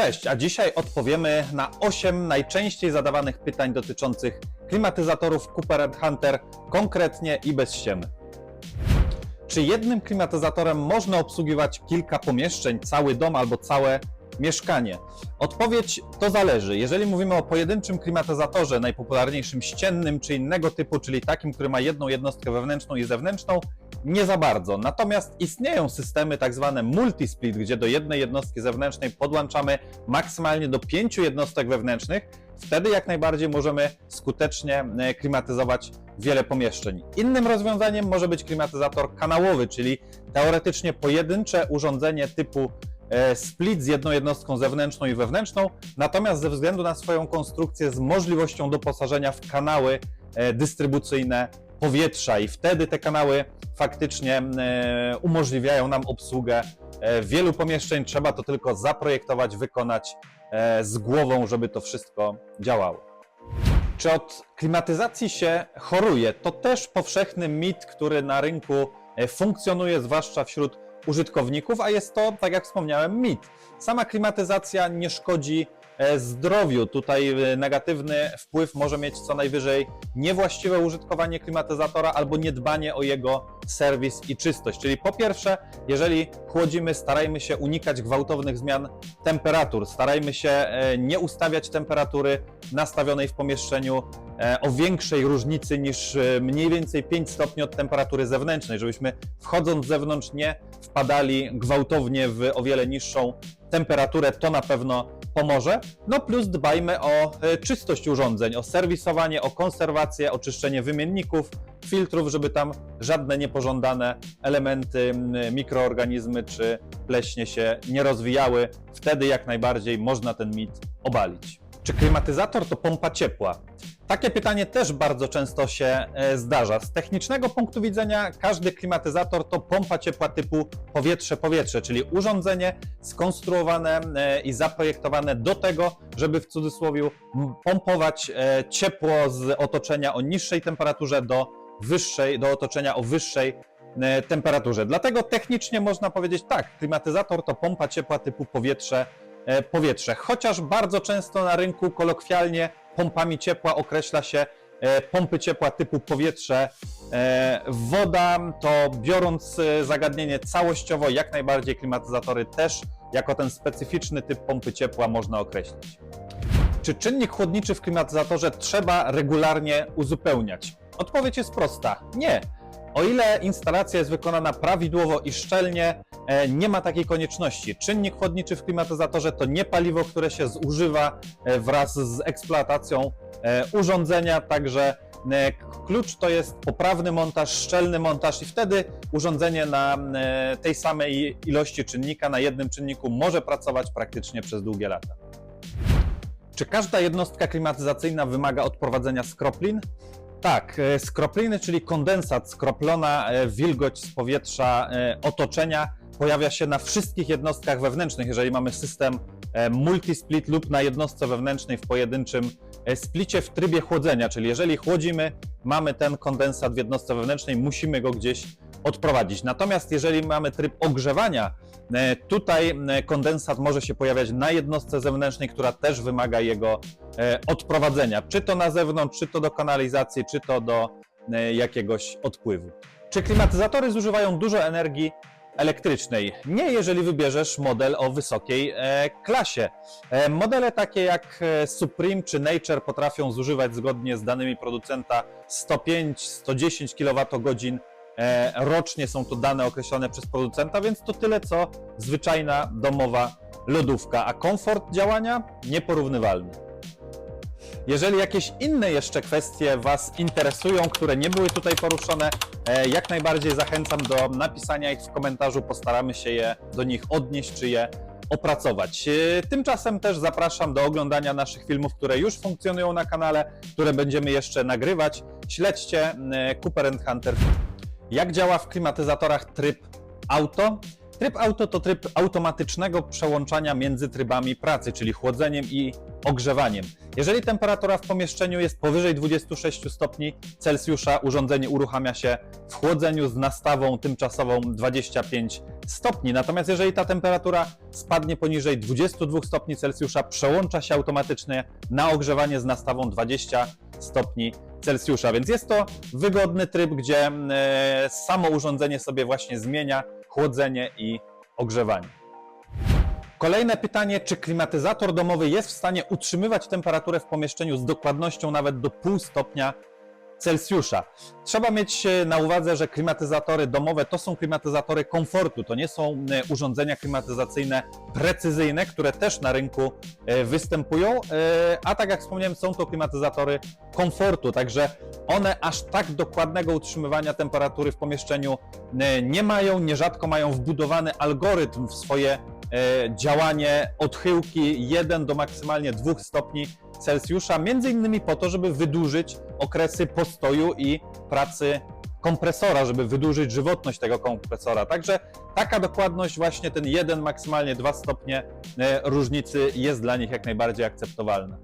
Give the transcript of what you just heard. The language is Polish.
Cześć, a dzisiaj odpowiemy na 8 najczęściej zadawanych pytań dotyczących klimatyzatorów Cooper Hunter konkretnie i bez ściemy. Czy jednym klimatyzatorem można obsługiwać kilka pomieszczeń, cały dom albo całe mieszkanie? Odpowiedź to zależy. Jeżeli mówimy o pojedynczym klimatyzatorze, najpopularniejszym ściennym czy innego typu, czyli takim, który ma jedną jednostkę wewnętrzną i zewnętrzną, nie za bardzo. Natomiast istnieją systemy tak zwane multisplit, gdzie do jednej jednostki zewnętrznej podłączamy maksymalnie do pięciu jednostek wewnętrznych. Wtedy jak najbardziej możemy skutecznie e, klimatyzować wiele pomieszczeń. Innym rozwiązaniem może być klimatyzator kanałowy, czyli teoretycznie pojedyncze urządzenie typu split z jedną jednostką zewnętrzną i wewnętrzną, natomiast ze względu na swoją konstrukcję z możliwością doposażenia w kanały e, dystrybucyjne powietrza i wtedy te kanały faktycznie e, umożliwiają nam obsługę e, wielu pomieszczeń. Trzeba to tylko zaprojektować, wykonać e, z głową, żeby to wszystko działało. Czy od klimatyzacji się choruje? To też powszechny mit, który na rynku e, funkcjonuje, zwłaszcza wśród użytkowników, a jest to, tak jak wspomniałem, mit. Sama klimatyzacja nie szkodzi e, zdrowiu. Tutaj e, negatywny wpływ może mieć co najwyżej niewłaściwe użytkowanie klimatyzatora albo niedbanie o jego serwis i czystość. Czyli po pierwsze, jeżeli chłodzimy, starajmy się unikać gwałtownych zmian temperatur, starajmy się e, nie ustawiać temperatury nastawionej w pomieszczeniu o większej różnicy niż mniej więcej 5 stopni od temperatury zewnętrznej, żebyśmy wchodząc z zewnątrz nie wpadali gwałtownie w o wiele niższą temperaturę, to na pewno pomoże. No plus dbajmy o e, czystość urządzeń, o serwisowanie, o konserwację, oczyszczenie wymienników, filtrów, żeby tam żadne niepożądane elementy, mikroorganizmy czy pleśnie się nie rozwijały. Wtedy jak najbardziej można ten mit obalić. Czy klimatyzator to pompa ciepła? Takie pytanie też bardzo często się e, zdarza. Z technicznego punktu widzenia każdy klimatyzator to pompa ciepła typu powietrze-powietrze, czyli urządzenie skonstruowane e, i zaprojektowane do tego, żeby w cudzysłowie pompować e, ciepło z otoczenia o niższej temperaturze do wyższej, do otoczenia o wyższej temperaturze. Dlatego technicznie można powiedzieć tak, klimatyzator to pompa ciepła typu powietrze, e, powietrze. Chociaż bardzo często na rynku kolokwialnie pompami ciepła określa się e, pompy ciepła typu powietrze, e, woda, to biorąc e, zagadnienie całościowo, jak najbardziej klimatyzatory też jako ten specyficzny typ pompy ciepła można określić. Czy czynnik chłodniczy w klimatyzatorze trzeba regularnie uzupełniać? Odpowiedź jest prosta: nie. O ile instalacja jest wykonana prawidłowo i szczelnie, e, nie ma takiej konieczności. Czynnik chłodniczy w klimatyzatorze to nie paliwo, które się zużywa e, wraz z eksploatacją e, urządzenia, także e, klucz to jest poprawny montaż, szczelny montaż i wtedy urządzenie na e, tej samej ilości czynnika, na jednym czynniku może pracować praktycznie przez długie lata. Czy każda jednostka klimatyzacyjna wymaga odprowadzenia skroplin? Tak, e, skropliny, czyli kondensat, skroplona e, wilgoć z powietrza e, otoczenia pojawia się na wszystkich jednostkach wewnętrznych, jeżeli mamy system e, multisplit lub na jednostce wewnętrznej w pojedynczym e, splicie w trybie chłodzenia, czyli jeżeli chłodzimy, mamy ten kondensat w jednostce wewnętrznej, musimy go gdzieś odprowadzić. Natomiast jeżeli mamy tryb ogrzewania, e, tutaj kondensat może się pojawiać na jednostce zewnętrznej, która też wymaga jego odprowadzenia, czy to na zewnątrz, czy to do kanalizacji, czy to do jakiegoś odpływu. Czy klimatyzatory zużywają dużo energii elektrycznej? Nie, jeżeli wybierzesz model o wysokiej e, klasie. E, modele takie jak e, Supreme czy Nature potrafią zużywać zgodnie z danymi producenta 105-110 kWh e, rocznie. Są to dane określone przez producenta, więc to tyle co zwyczajna domowa lodówka, a komfort działania nieporównywalny. Jeżeli jakieś inne jeszcze kwestie Was interesują, które nie były tutaj poruszone, e, jak najbardziej zachęcam do napisania ich w komentarzu. Postaramy się je do nich odnieść czy je opracować. E, Tymczasem też zapraszam do oglądania naszych filmów, które już funkcjonują na kanale, które będziemy jeszcze nagrywać. Śledźcie e, Cooper Hunter. Jak działa w klimatyzatorach tryb auto? Tryb auto to tryb automatycznego przełączania między trybami pracy, czyli chłodzeniem i ogrzewaniem. Jeżeli temperatura w pomieszczeniu jest powyżej 26 stopni Celsjusza, urządzenie uruchamia się w chłodzeniu z nastawą tymczasową 25 stopni. Natomiast jeżeli ta temperatura spadnie poniżej 22 stopni Celsjusza, przełącza się automatycznie na ogrzewanie z nastawą 20 stopni Celsjusza. Więc jest to wygodny tryb, gdzie e, samo urządzenie sobie właśnie zmienia chłodzenie i ogrzewanie. Kolejne pytanie, czy klimatyzator domowy jest w stanie utrzymywać temperaturę w pomieszczeniu z dokładnością nawet do pół stopnia Celsjusza? Trzeba mieć e, na uwadze, że klimatyzatory domowe to są klimatyzatory komfortu, to nie są e, urządzenia klimatyzacyjne precyzyjne, które też na rynku e, występują, a tak jak wspomniałem, są to klimatyzatory komfortu, także one aż tak dokładnego utrzymywania temperatury w pomieszczeniu nie mają, nierzadko mają wbudowany algorytm w swoje działanie. Odchyłki 1 do maksymalnie 2 stopni Celsjusza, między innymi po to, żeby wydłużyć okresy postoju i pracy kompresora, żeby wydłużyć żywotność tego kompresora. Także taka dokładność, właśnie ten 1, maksymalnie 2 stopnie e, różnicy jest dla nich jak najbardziej akceptowalna.